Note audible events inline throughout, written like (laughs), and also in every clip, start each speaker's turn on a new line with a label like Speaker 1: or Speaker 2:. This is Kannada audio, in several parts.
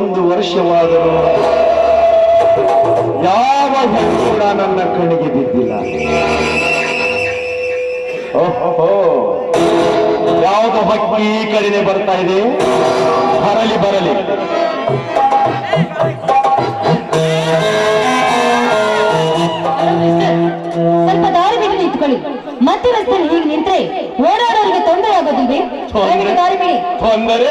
Speaker 1: ಒಂದು ವರ್ಷವಾದರೂ ಯಾವ ಹಿಂಸಾ ನನ್ನ ಕಣ್ಣಿಗೆ ಬಿದ್ದಿಲ್ಲ. ಓಹೋ ಯಾವ್ದ ಭಕ್ತಿ ಕಡಿಮೆ ಬರ್ತಾ ಇದೆ? ಬರಲಿ ಬರಲಿ.
Speaker 2: ಸ್ವಲ್ಪ ದಾರಿ ಮೇಲೆ ನಿಂತ್ಕೊಳ್ಳಿ. ಮತ್ತೆ ರಸ್ತೆಯಲ್ಲಿ ಹೀಗೆ ನಿಂತ್ರೆ ಓಡಾಡೋರಿಗೆ ತೊಂದರೆ ಆಗೋದಿಲ್ವೇ? ದಾರಿ ಬಿಡಿ.
Speaker 1: ತೊಂದರೆ?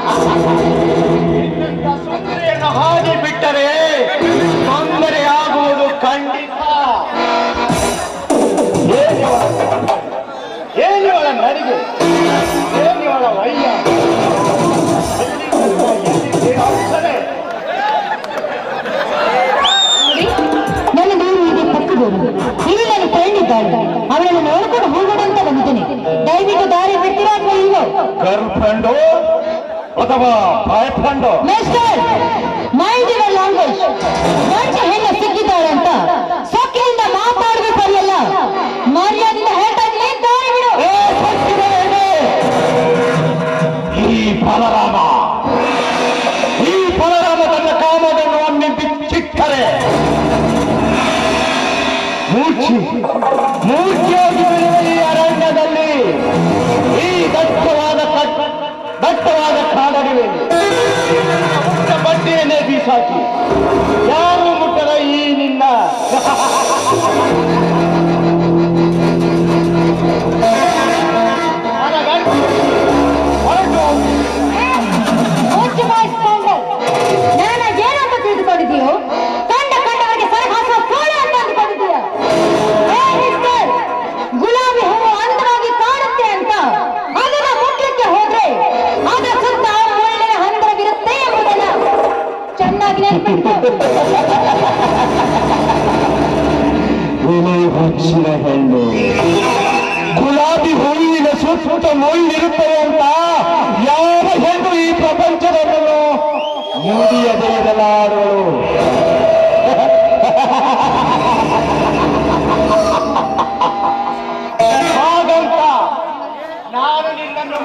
Speaker 1: মরিয়ম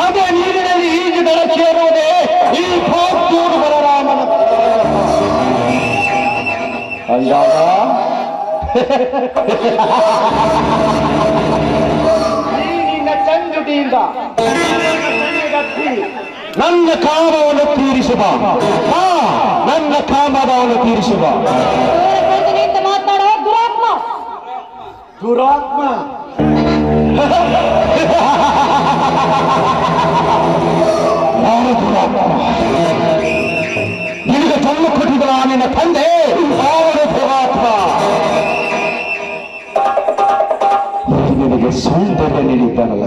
Speaker 1: ಅದು ನೀರಿನಲ್ಲಿ ಈಜುಗಳ ಸೇರುವುದೇ ಈ ಫೋಟೂರು ಬಲರಾಮನ ಅಂದಾಗ ನೀರಿನ ಚಂದುಟಿಯಿಂದ ನನ್ನ ಕಾಮವನ್ನು ತೀರಿಸುವ. ನನ್ನ ಕಾಮವನ್ನು ತೀರಿಸುವ.
Speaker 2: ದುರಾತ್ಮ.
Speaker 1: ದುರಾತ್ಮ. ನಾನು ದುರಾತ್ಮ ನಿನಗೆ ಜನ್ಮ ಕೊಟ್ಟಿದ್ದ ನಿನ್ನ ತಂದೆ ಅವನು ದುರಾತ್ಮ ನಿನಗೆ ಸೌಂದರ್ಯ ನೀಡಿದ್ದಾನಲ್ಲ.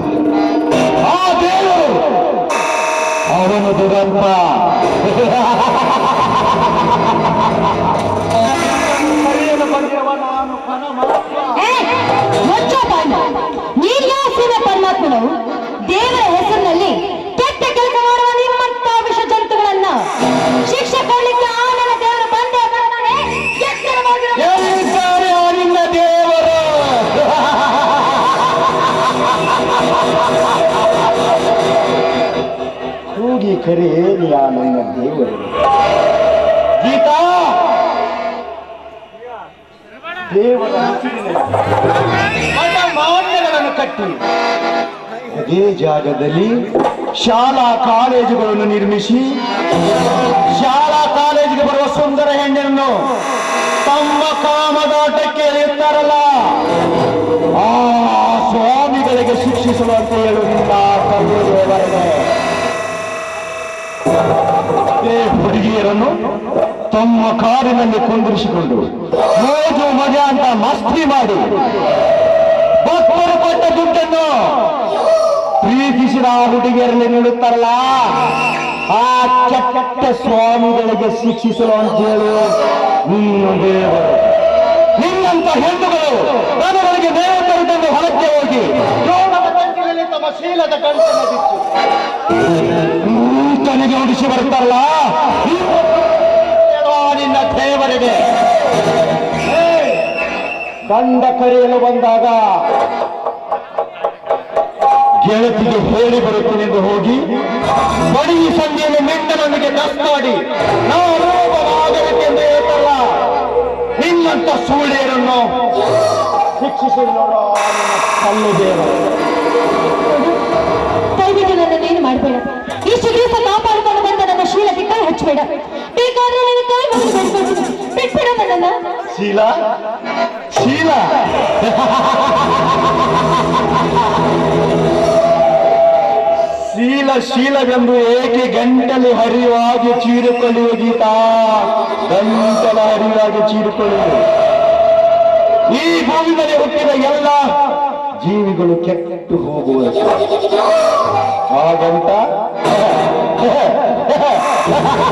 Speaker 1: ದೇವರ ಮಠ ಮಾನ್ಯಗಳನ್ನು ಕಟ್ಟಿ. ಅದೇ ಜಾಗದಲ್ಲಿ ಶಾಲಾ ಕಾಲೇಜುಗಳನ್ನು ನಿರ್ಮಿಸಿ ಶಾಲಾ ಕಾಲೇಜಿಗೆ ಬರುವ ಸುಂದರ ಹೆಣ್ಣನ್ನು ತಮ್ಮ ಕಾಮದಾಟಕ್ಕೆ ಎಳೆಯುತ್ತಾರಲ್ಲ? ಆ ಸ್ವಾಮಿಗಳಿಗೆ ಶಿಕ್ಷಿಸಲು ಅಂತ ಹೇಳುವುದಿಲ್ಲ ಕರ್ಮದೇವರೇ ಹುಡುಗಿಯರನ್ನು ತಮ್ಮ ಕಾರಿನಲ್ಲಿ ಕುಂದಿರಿಸಿಕೊಂಡು ಮೋಜು ಮಜಾ ಅಂತ ಮಸ್ತಿ ಮಾಡಿ, ಭಕ್ತರು ಕೊಟ್ಟ ದುಡ್ಡನ್ನು ಪ್ರೀತಿಸಿದ ಹುಡುಗಿಯರಲ್ಲಿ ನೀಡುತ್ತಾರಲ್ಲ? ಆ ಕೆಟ್ಟ ಸ್ವಾಮಿಗಳಿಗೆ ಶಿಕ್ಷಿಸಲು ಅಂತ ಹೇಳಿ. ನೀನು ದೇವರು. ನಿನ್ನಂತ ಹೆಣ್ಣುಗಳು ನನಗಳಿಗೆ ಮೇವು ಹೊರಕ್ಕೆ ಹೋಗಿ ತಮ್ಮ ಶೀಲದ ಕಂಚನ್ನು ಬಿಚ್ಚು. ತನಗೆ ಉಡಿಸಿ ಬರ್ತಾರಲ್ಲ ನಿನ್ನ ಕಂಡ ಕರೆಯಲು ಬಂದಾಗ ಗೆಳತಿಗೆ ಹೇಳಿ ಬರುತ್ತೇನೆಂದು ಹೋಗಿ ಬಡಿ ಸಂಧಿಯಲ್ಲಿ ಮೆಂಡನೊಂದಿಗೆ ಕಸ್ತಾಡಿ ನಾವು ರೂಪವಾಗಬೇಕೆಂದು ಹೇಳ್ತಲ್ಲ ನಿನ್ನಂತ ಸೂಳೆಯರನ್ನು ಶಿಕ್ಷಿಸಿ ನೋಡೋ ಕಲ್ಲು
Speaker 2: ಮಾಡಬೇಡ. ಈ ದಿವಸ ಕಾಪಾಡಿಕೊಂಡು ಬಂದ ನನ್ನ ಕೈ ಹಚ್ಚಬೇಡ (laughs)
Speaker 1: ಶೀಲಾ? ಶೀಲಾ? ಶೀಲ ಶೀಲವೆಂದು ಏಕೆ ಗಂಟಲು ಹರಿವಾಗಿ ಚೀರುಕೊಳ್ಳುವ ಗೀತಾ? ಗಂಟಲ ಹರಿವಾಗಿ ಚೀರುಕೊಳ್ಳುವುದು. ಈ ಭೂಮಿನಲ್ಲಿ ಹುಟ್ಟಿದ ಎಲ್ಲ ಜೀವಿಗಳು ಕೆಟ್ಟು ಹೋಗುವ ಹಾಗಂತ (laughs)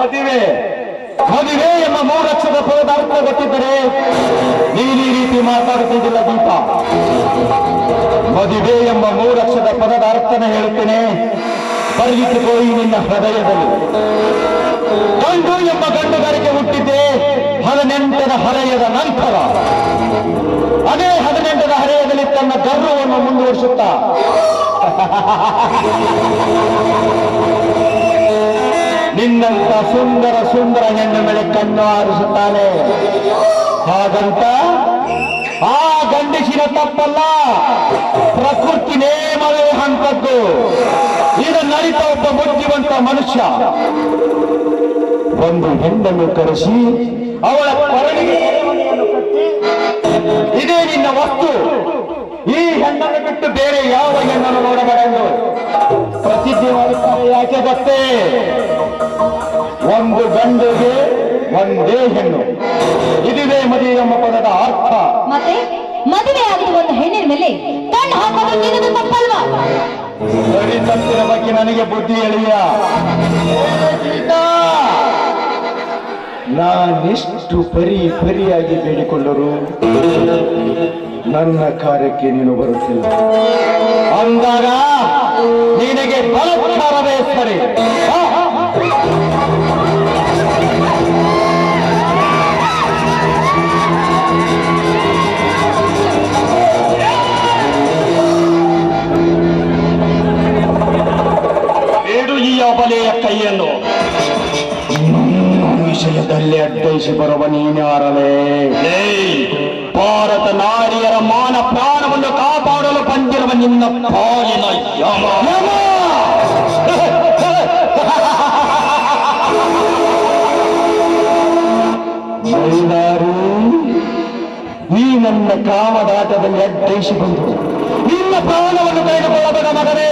Speaker 1: ಮದುವೆ ಮದುವೆ ಎಂಬ ಮೂರಕ್ಷದ ಪದದ ಗೊತ್ತಿದ್ದರೆ ನೀನು ಈ ರೀತಿ ಮಾತಾಡುತ್ತಿದ್ದಿಲ್ಲ ದೀಪ. ಮದುವೆ ಎಂಬ ಮೂರಕ್ಷದ ಪದದ ಅರ್ಥನ ಹೇಳುತ್ತೇನೆ ಈ ನಿನ್ನ ಹೃದಯದಲ್ಲಿ. ಗಂಡು ಎಂಬ ಗಂಡುಗಾರಿಕೆ ಹುಟ್ಟಿದ್ದೆ ಹದಿನೆಂಟರ ಹರೆಯದ ನಂತರ. ಅದೇ ಹದಿನೆಂಟರ ಹರೆಯದಲ್ಲಿ ತನ್ನ ಗರ್ವವನ್ನು ಮುಂದುವರಿಸುತ್ತಾ. (laughs) ನಿನ್ನಂತ ಸುಂದರ ಸುಂದರ ಹೆಣ್ಣು ಮೇಲೆ ಕಣ್ಣು ಆರಿಸುತ್ತಾನೆ ಹಾಗಂತ ಆ ಗಂಡಸಿನ ತಪ್ಪಲ್ಲ. ಪ್ರಕೃತಿ ನೇಮವೇ ಹಂತದ್ದು ಇದನ್ನರಿತ ಒಬ್ಬ ಬುದ್ಧಿವಂತ ಮನುಷ್ಯ. ಒಂದು ಹೆಣ್ಣನ್ನು ಕರೆಸಿ, ಅವಳ ಕಟ್ಟಿ, ಇದೇ ನಿನ್ನ ವಸ್ತು. ಈ ಹೆಣ್ಣನ್ನು ಬಿಟ್ಟು ಬೇರೆ ಯಾವ ಹೆಣ್ಣನ್ನು ನೋಡಬೇಡ ಪ್ರಸಿದ್ಧಿ ಮಾಡುತ್ತಾರೆ ಯಾಕೆ ಗೊತ್ತೇ? ಒಂದು ಗಂಡಿಗೆ ಒಂದೇ ಹೆಣ್ಣು. ಇದುವೇ ಮದುವೆ ಎಂಬ ಪದದ ಅರ್ಥ.
Speaker 2: ಮತ್ತೆ ಮದುವೆ ಆಗಿರುವ ಒಂದು ಹೆಣ್ಣಿನ ಮೇಲೆ ಕಣ್ಣು ಹಾಕೋದು ನಿನ್ನದು ತಪ್ಪಲ್ವಾ?
Speaker 1: ಸರಿ ತಪ್ಪಿನ ಬಗ್ಗೆ ನನಗೆ ಬುದ್ಧಿ ಎಳೆಯ ನಾನೆಷ್ಟು ಪರಿ ಪರಿಯಾಗಿ ಬೇಡಿಕೊಂಡರು ನನ್ನ ಕಾರ್ಯಕ್ಕೆ ನೀನು ಬರುತ್ತಿಲ್ಲ. ಅಂದಾಗ ನಿನಗೆ ಬಲತ್ಕಾರವೇ ಸರಿ. ಅಡ್ಡೈಸಿ ಅರಲೇ ಭಾರತ ನಾರಿಯರ ಮಾನ ಪ್ರಾಣವನ್ನು ಕಾಪಾಡಲು ಬಂದಿರುವ ನಿನ್ನ ಪಾಲಿನ ಯಮ. ನೀ ನನ್ನ ಕಾಮದಾಟದಲ್ಲಿ ಅಡ್ಡೈಸಿಕೊಂಡು ನಿನ್ನ ಪ್ರಾಣವನ್ನು ತೆಗೆದುಕೊಳ್ಳಬೇಡ ಮಗನೇ.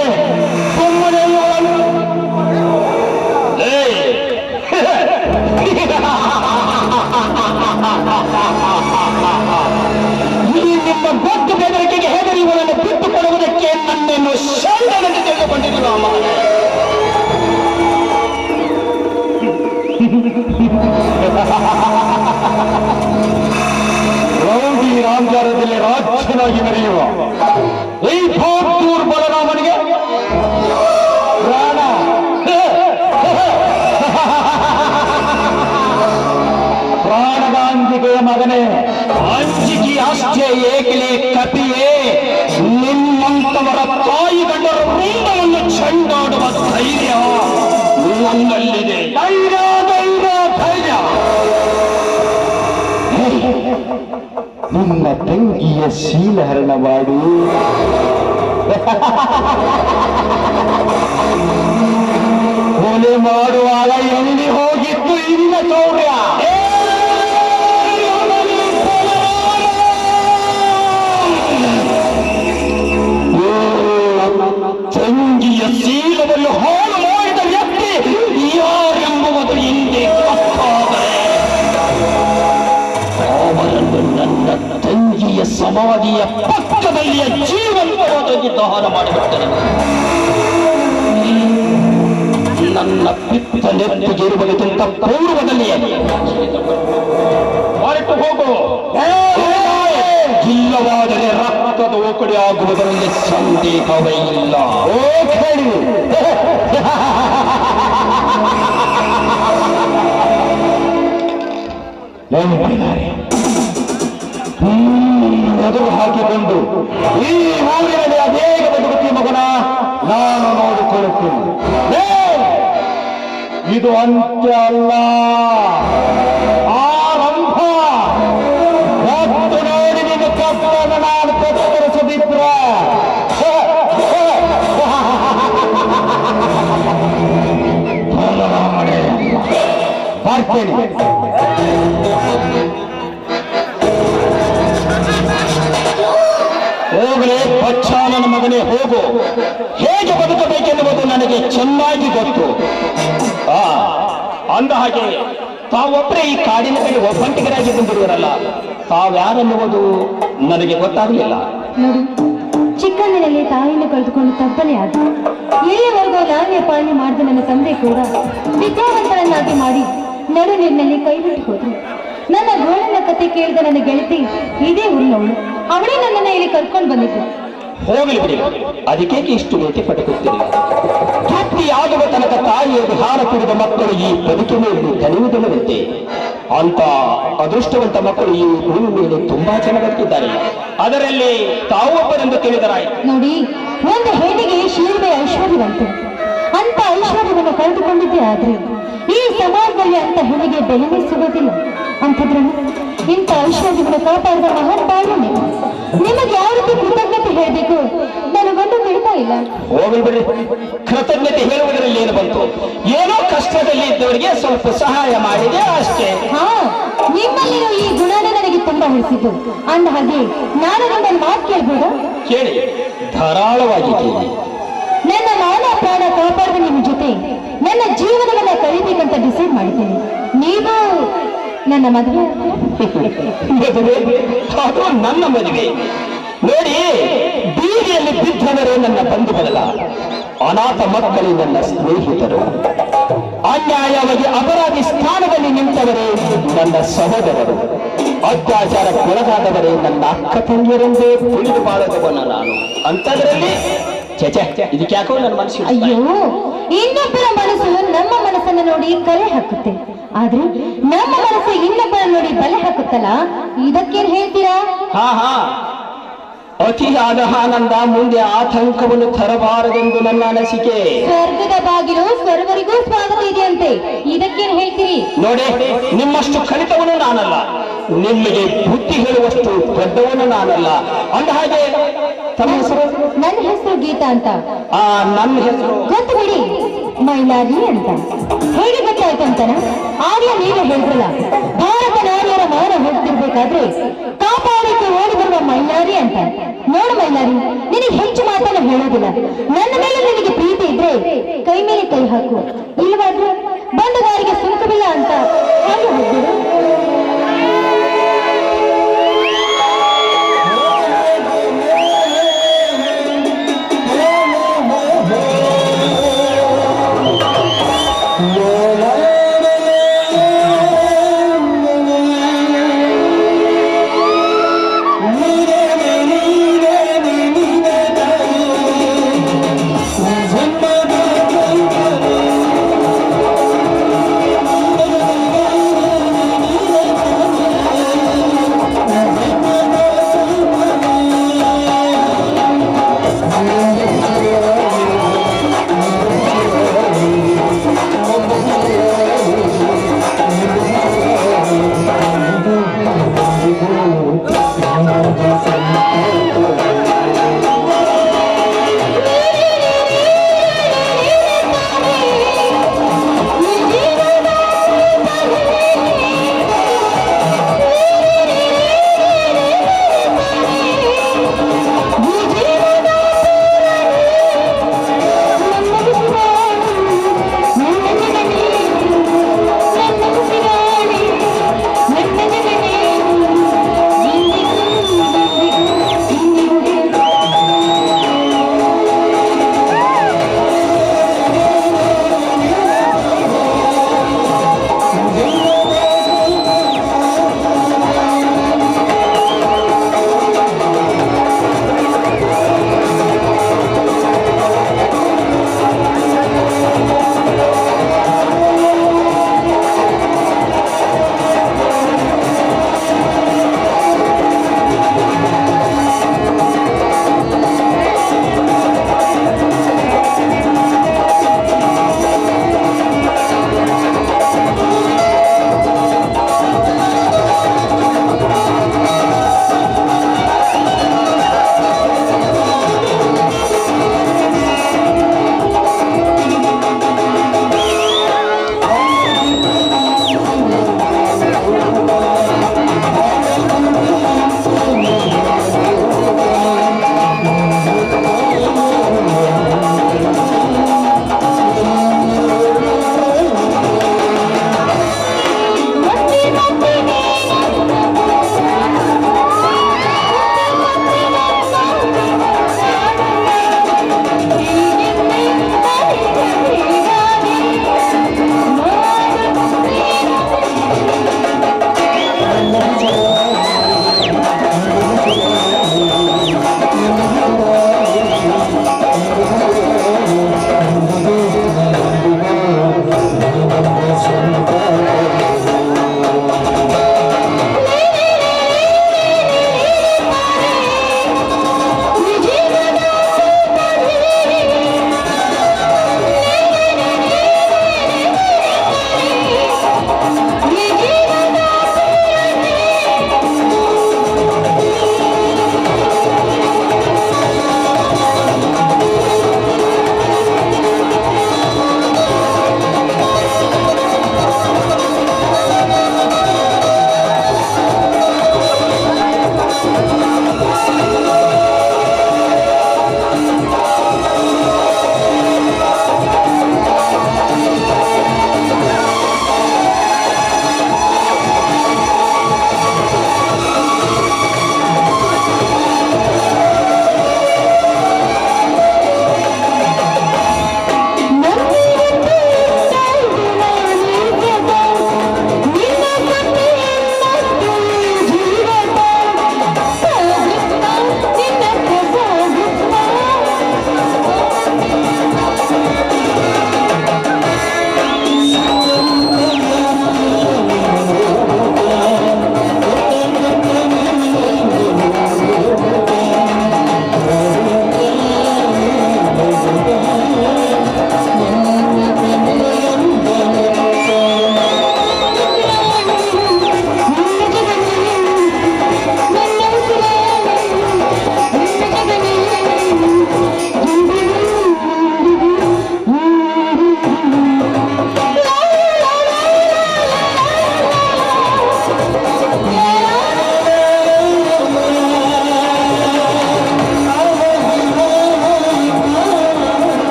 Speaker 1: ರಾಮಜಾರದಲ್ಲಿ ರಾಜ್ಯನಾಗಿ ನಡೆಯುವ ಈ ಭಾಗ್ದೂರ್ ಬಲರಾಮನಿಗೆ ಪ್ರಾಣ
Speaker 3: ಪ್ರಾಣಗಾಂಧಿಗೆ ಮಗನೇ ಅಂಜಿಕೆ ಆಸ್ತಿಯ ಏಕಲೇ ಕಪಿಯೇ ನನ್ನಲ್ಲಿದೆ. ಧೈರ್ಯ ಧೈರ್ಯ ಧೈರ್ಯ ನಿಮ್ಮ ನಿನ್ನ ತಂಗಿಯ ಶೀಲಹರಣ ಮಾಡು. ಕೊಲೆ ಮಾಡುವಾಗ ಎಲ್ಲಿ ಹೋಗಿತ್ತು ಇನ್ನ ಚೌರ್ಯ ಸಮಾಧಿಯ ಪಕ್ಕದಲ್ಲಿಯ ಜೀವಂತವಾಗಿ ದಹನ ಮಾಡಿಬಿಡ್ತೇನೆ. ನನ್ನ ಪಿತ್ತ ನೆತ್ತಿಗಿರುವುದಕ್ಕಿಂತ ಪೂರ್ವದಲ್ಲಿಯೇ ಹೊರಟು ಹೋಗು. ಇಲ್ಲವಾದರೆ ರಕ್ತದ ಓಕಡಿ ಆಗುವುದರಲ್ಲಿ ಸಂದೇಹವೇ ಇಲ್ಲ. ಓ ಕೇಳಿ. ಎದುರು ಹಾಕಿಕೊಂಡು ಈ ಊರಿನಲ್ಲಿ ಅನೇಕ ಬದುಕಿ ಮಗನ ನಾನು ನೋಡಿಕೊಳ್ಳುತ್ತೇನೆ. ಇದು ಅಂತ್ಯ ಅಲ್ಲ. ಆರಂಭ. ಮತ್ತು ನೋಡಿ ನಿನ್ನ ಕಪ್ಪನ ನಾನು ಬರ್ತೇನೆ. ಮಗನೇ ಹೋಗು. ಹೇಗೆ ಬದುಕಬೇಕೆನ್ನುವುದು ನನಗೆ ಚೆನ್ನಾಗಿ ಗೊತ್ತು. ಆ, ಅಂದ ಹಾಗೆ ತಾವೊಬ್ಬರೇ ಈ ಕಾಡಿನ ಕಡೆ ಒಬ್ಬಂಟಿಗರಾಗಿ ಬಂದಿರುವರಲ್ಲ, ತಾವ್ಯಾರೆನ್ನುವುದು ನನಗೆ ಗೊತ್ತಾಗಲಿಲ್ಲ.
Speaker 2: ಚಿಕ್ಕಂದಿನಲ್ಲಿ ತಾಯಿಯನ್ನು ಕಳೆದುಕೊಂಡು ತಪ್ಪಲೇ ಆದ ಇಲ್ಲಿವರೆಗೂ ನಾನೇ ಪಾಲನೆ ಮಾಡಿದ ನನ್ನ ತಂದೆ ಕೂಡ ವಿದ್ಯಾವಂತರನ್ನಾಗಿ ಮಾಡಿ ನಡು ನೀರಿನಲ್ಲಿ ಕೈ ಬಿಟ್ಟು ಹೋದ್ರು. ನನ್ನ ಗೋಳನ ಕತೆ ಕೇಳಿದ ನನ್ನ ಗೆಳತಿ ಇದೇ ಊರಿನವಳು. ಅವಳೇ ನನ್ನನ್ನ ಇಲ್ಲಿ ಕರ್ಕೊಂಡು ಬಂದಿದ್ದು
Speaker 3: ಹೋಗಲಿ ಬಿಡಿ. ಅದಕ್ಕೇಕೆ ಇಷ್ಟು ರೀತಿ ಪಟಕುತ್ತೀರಿ? ತೃಪ್ತಿಯಾಗುವ ತನಕ ತಾಯಿಯ ವಿಹಾರ ಕುಡಿದ ಮಕ್ಕಳು ಈ ಬದುಕಿ ಮೇಲೆ ತನಿಯುವುದಿಲ್ಲವಂತೆ ಅಂತ ಅದೃಷ್ಟವಂತ ಮಕ್ಕಳು ಈ ಭೂಮಿ ಮೇಲೆ ತುಂಬಾ ಜನ ಬದುಕಿದ್ದಾರೆ. ಅದರಲ್ಲಿ ತಾವೊಬ್ಬರೆಂದು ತಿಳಿದರಾಯ್
Speaker 2: ನೋಡಿ, ಒಂದು ಹೆಣ್ಣಿಗೆ ಶೀರ್ವೆ ಐಶ್ವರ್ಯವಂತೆ. ಅಂತ ಐಶ್ವರ್ಯವನ್ನು ಕಳೆದುಕೊಂಡಿದ್ದೇ ಆದ್ರೆ ಈ ಸಮಾಜದಲ್ಲಿ ಅಂತ ಹೆಣ್ಣಿಗೆ ಬೆಲೆ ಸಿಗೋದಿಲ್ಲ ಅಂತ ಇಂಥ ಐಶ್ವರ್ಯವನ್ನು ಕಾಪಾಡಿದ ಮಹಾನ್ ನಿಮಗೆ ಯಾವ ರೀತಿ ಕೃತಜ್ಞತೆ ಹೇಳಬೇಕು? ನನಗೊಂದು ಬಿಡ್ತಾ ಇಲ್ಲ.
Speaker 3: ಹೋಗಲಿ ಬಿಡಿ ಕೃತಜ್ಞತೆ ಹೇಳುವುದರಲ್ಲಿ ಏನು ಬಂತು? ಏನೋ ಕಷ್ಟದಲ್ಲಿ ಇದ್ದವರಿಗೆ ಸ್ವಲ್ಪ ಸಹಾಯ ಮಾಡಿದೆ ಅಷ್ಟೇ.
Speaker 2: ಹಾ ನಿಮ್ಮಲ್ಲಿರೋ ಈ ಗುಣನೇ ನನಗೆ ತುಂಬಾ ಹಿಡಿಸಿತು ಅಂದ ಹಾಗೆ ನಾನು ನಿಮ್ಮನ್ನು ಮಾತು ಕೇಳ್ಬೋದು?
Speaker 3: ಕೇಳಿ. ಧಾರಾಳವಾಗಿ ಕೇಳಿ
Speaker 2: ನನ್ನ ಮಾನ ಪ್ರಾಣ ಕಾಪಾಡುವ ನಿಮ್ಮ ಜೊತೆ ನನ್ನ ಜೀವನವನ್ನ ಕಳಿಬೇಕಂತ ಡಿಸೈಡ್ ಮಾಡಿದ್ದೀನಿ. ನೀವು ನನ್ನ ಮದುವೆ.
Speaker 3: ಮದುವೆ ಅದು ನನ್ನ ಮದುವೆ. ನೋಡಿ ಬೀದಿಯಲ್ಲಿ ಬಿದ್ದವರೇ ನನ್ನ ಬಂಧು ಬರಲ್ಲ ಅನಾಥ ಮಕ್ಕಳು ನನ್ನ ಸ್ನೇಹಿತರು. ಅನ್ಯಾಯವಾಗಿ ಅಪರಾಧಿ ಸ್ಥಾನದಲ್ಲಿ ನಿಂತವರೇ ನನ್ನ ಸಹೋದರರು. ಅತ್ಯಾಚಾರಕ್ಕೊಳಗಾದವರೇ ನನ್ನ ಅಕ್ಕ ತಂಗಿಯರೆಂದೇ ತಿಳಿದು ಬಾಳದವನ ನಾನು. ಅಂತದರಲ್ಲಿ ಇದಕ್ಕೆ ಯಾಕೋ ನನ್ನ ಮನಸ್ಸು
Speaker 2: ಅಯ್ಯೋ ಇನ್ನೊಬ್ಬರ ಮನಸ್ಸು ನಮ್ಮ ಮನಸ್ಸನ್ನು ನೋಡಿ ಕಲೆ ಹಾಕುತ್ತೆ. ಆದ್ರೆ ನಮ್ಮ ಮನಸ್ಸು ಇನ್ನೊಬ್ಬರ ನೋಡಿ ಬಲೆ ಹಾಕುತ್ತಲ್ಲ? ಇದಕ್ಕೇನ್ ಹೇಳ್ತೀರಾ?
Speaker 3: ಹಾ ಹಾ. ಅತಿ ಆನಂದ ಮುಂದೆ ಆತಂಕವನ್ನು ತರಬಾರದೆಂದು ನನ್ನ ಅನಿಸಿಕೆ.
Speaker 2: ಸ್ವರ್ಗದ ಬಾಗಿಲು ಸರ್ವರಿಗೂ ಸ್ವಾಗತ ಇದೆಯಂತೆ. ಇದಕ್ಕೇನ್ ಹೇಳ್ತೀರಿ?
Speaker 3: ನೋಡಿ ನಿಮ್ಮಷ್ಟು ಕಲಿತವನು ನಾನಲ್ಲ. ನಿಮಗೆ ಬುದ್ಧಿ ಹೇಳುವಷ್ಟು ದೊಡ್ಡವನು ನಾನಲ್ಲ. ಅಂದ ಹಾಗೆ ತಮ್ಮ ಹೆಸರು?
Speaker 2: ನನ್ನ ಹೆಸರು ಗೀತಾ ಅಂತ.
Speaker 3: ಆ ನನ್ನ ಹೆಸರು.
Speaker 2: ಗೊತ್ತು ಬಿಡಿ. ಮೈಲಾರಿ ಅಂತ. ಹೇಗೆ ಗೊತ್ತಾಯ್ತು ಅಂತಾನ ಆರ್ಯ ನೀವೇ ಹೇಳಿದ್ರಲ್ಲ, ಭಾರತ ನಾರಿಯರ ಮಾನ ಹೋಗ್ತಿರ್ಬೇಕಾದ್ರೆ ಕಾಪಾಡಕ್ಕೆ ಓಡಿ ಬರುವ ಮೈಲಾರಿ ಅಂತ. ನೋಡು ಮೈಲಾರಿ, ನಿನಗೆ ಹೆಚ್ಚು ಮಾತನ್ನ ಹೇಳೋದಿಲ್ಲ. ನನ್ನ ಮೇಲೆ ನಿನಗೆ ಪ್ರೀತಿ ಇದ್ರೆ ಕೈ ಮೇಲೆ ಕೈ ಹಾಕು. ಇಲ್ವಾದ್ರೆ ಬಂದುಗಾರಿಗೆ ಸುಂಕವಿಲ್ಲ ಅಂತ ಹಾಗೆ ಹೋಗ್ಬಿಡು ಿ.